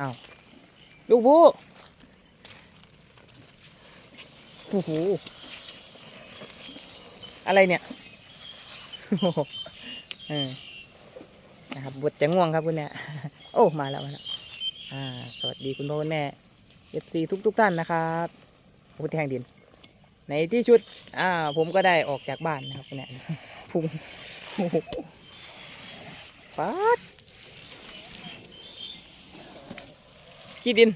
อ้าวลูกบูโอ้โหอะไรเนี่ยโอ้โหเออนะครับบทจะง่วงครับคุณเนี่ยโอ้มาแล้วมาแล้วอ่าสวัสดีคุณพ่อคุณแม่เอฟซีทุกทุกๆท่านนะครับโอ้แทงดิน ในที่ชุดอ่าผมก็ได้ออกจากบ้านนะครับคุณเนี่ยพุงโอ้โหปัด ขี้ดิน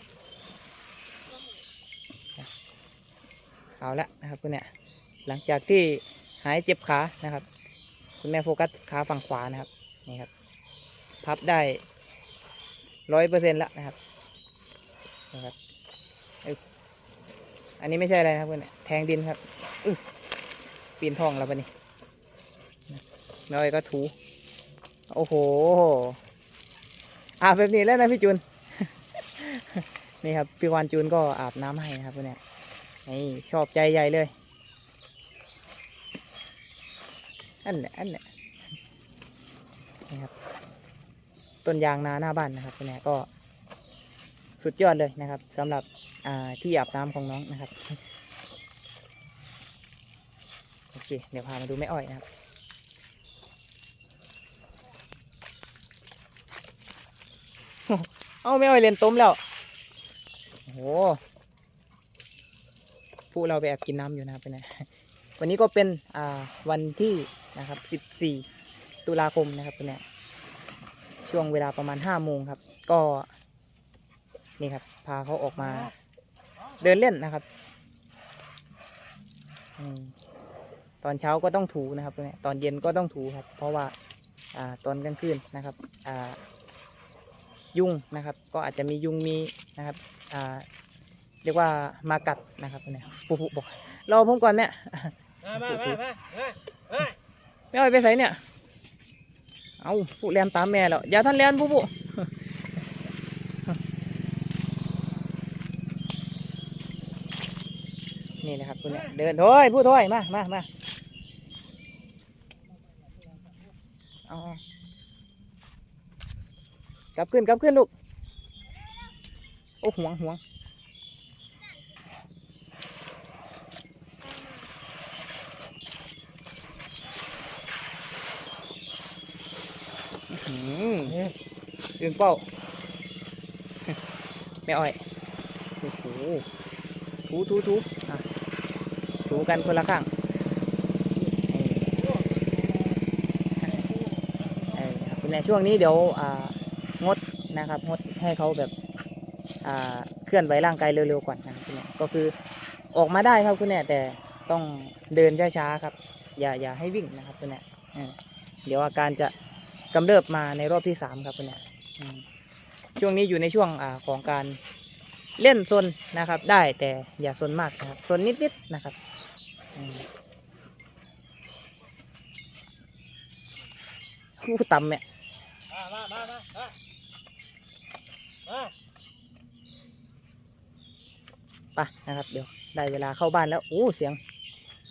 เอาละนะครับคุณเนี่ยหลังจากที่หายเจ็บขานะครับ คุณแม่โฟกัสขาฝั่งขวานะครับนี่ครับ พับได้ร้อยเปอร์เซ็นต์แล้วนะครับนะครับอันนี้ไม่ใช่อะไรนะครับคุณเนี่ยแทงดินครับอึ๊บปีนท้องแล้วปะนี่น้อยก็ถู โอ้โหอาแบบนี้แล้วนะพี่จูน นี่ครับพี่วานจูนก็อาบน้ำให้นะครับคุณเนี่ยนี่ชอบใจใหญ่เลยอันเนี้ยอันเนี้ยนี่ครับต้นยางนาหน้าบ้านนะครับคุณเนี่ยก็สุดยอดเลยนะครับสำหรับอ่าที่อาบน้ำของน้องนะครับโอเคเดี๋ยวพามาดูแม่อ้อยนะครับเอาแม่อ้อยเรียนต้มแล้ว โอ้โหผู้เราไปแอบกินน้ำอยู่นะครับเป็นไงวันนี้ก็เป็นอ่าวันที่นะครับ 14 ตุลาคมนะครับเป็นไงช่วงเวลาประมาณ5โมงครับ ก็นี่ครับ พาเขาออกมา เดินเล่นนะครับอตอนเช้าก็ต้องถูนะครับเป็นไงตอนเย็นก็ต้องถูครับ เพราะว่าอ่าตอนกลางคืนนะครับอ่ายุงนะครับ ก็อาจจะมียุงมีนะครับ เรียกว่ามากัดนะครับเนี่ยปุ๊บบอกรอผมก่อนแม่มามามามามามาไม่เอาไปใส่เนี่ยเอาผู้แลนตามแม่แล้วอย่าท่านแลนผู้ผู้นี่นะครับคุณเนี่ยเดินโถอยผู้โถอยมามามาเอาเอากลับขึ้นกลับขึ้นลูกโอ้ห่วงห่วงอืมอึ่งเป้าไม่อ่อยโอ้โหถูถูถูถูกันคนละข้างเออคุณแม่ช่วงนี้เดี๋ยวงดนะครับงดให้เขาแบบ เคลื่อนไหวร่างกายเร็วๆก่อนนะคุณแม่ก็คือออกมาได้ครับคุณแม่แต่ต้องเดินช้าๆครับ อย่าอย่าให้วิ่งนะครับคุณแม่เดี๋ยวอาการจะกำเริบมาในรอบที่สามครับคุณเนี่ช่วงนี้อยู่ในช่วงอของการเล่นซนนะครับ ได้แต่อย่าซนมากนะครับซนนิดๆนะครับคู่ต่ำเนี่ยมามามามามา ไปนะครับเดี๋ยวได้เวลาเข้าบ้านแล้วโอ้เสียง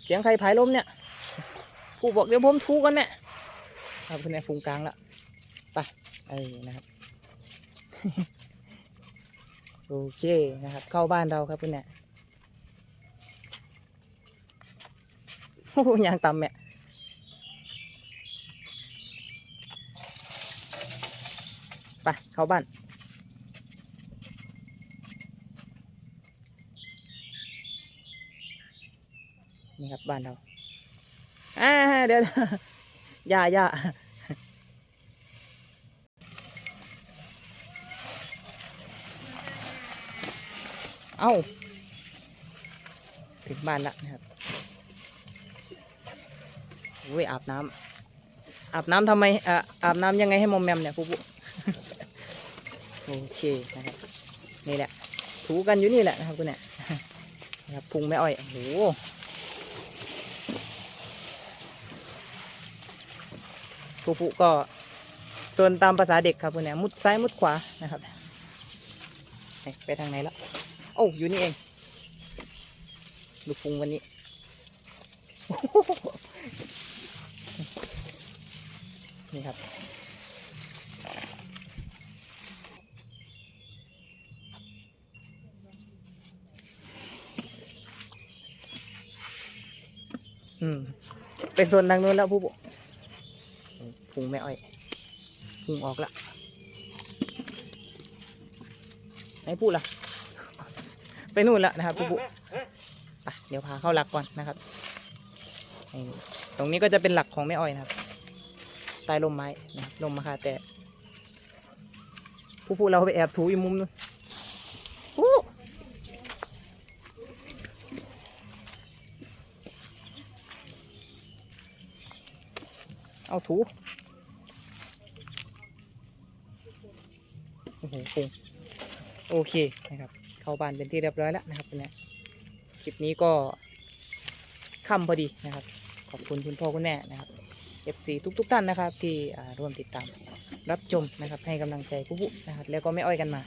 เสียงใครผายลมเนี่ยผู้บอกเดี๋ยวผมทูกันแม่ครับคุณแม่ฟูงกลางล้วไปไอ้นะครับโอเคนะครับ เข้าบ้านเราครับคุณเนี่ยโอ้ยางต่ำแม่ไปเข้าบ้าน นี่ครับบ้านเราอ่าเดี๋ยวอย่าอย่าเอาถึงบ้านแล้วนะครับโอ้ยอาบน้ำอาบน้ำทำไมอ่าอาบน้ำยังไงให้มอมแมมเนี่ยปุ๊บโอเคนะครับนี่แหละถูกันอยู่นี่แหละนะครับคุณเนี่ยนะครับพุงแม่อ้อยโอ้โห ตัวผู้ก็ส่วนตามภาษาเด็กครับพวกนี้มุดซ้ายมุดขวานะครับไปทางไหนแล้วโอ้อยู่นี่เองลูกพุงวันนี้นี่ครับ อืมไป็นโซนทางนู้นแล้วผู้บุ พุงไม่อ้อยพุงออกละไหนพูดล่ะไปนู่นละนะครับผู้บุอะเดี๋ยวพาเข้าหลักก่อนนะครับนี่ตรงนี้ก็จะเป็นหลักของแม่อ้อยนะครับใต้ร่มไม้นะครับร่มมะคาแต่ผู้พูเราไปแอบถูอยู่มุมนู้นผู้เอาถู โอ้โหพุงโอเคนะครับ เข้าบ้านเป็นที่เรียบร้อยแล้วนะครับเนี่ยคลิปนี้ก็ค่ำพอดีนะครับ ขอบคุณคุณพ่อคุณแม่นะครับ FC ทุกๆท่านนะครับ ที่ร่วมติดตามรับชมนะครับ ให้กำลังใจผู้ผู้นะครับ แล้วก็ไม่อ้อยกันมา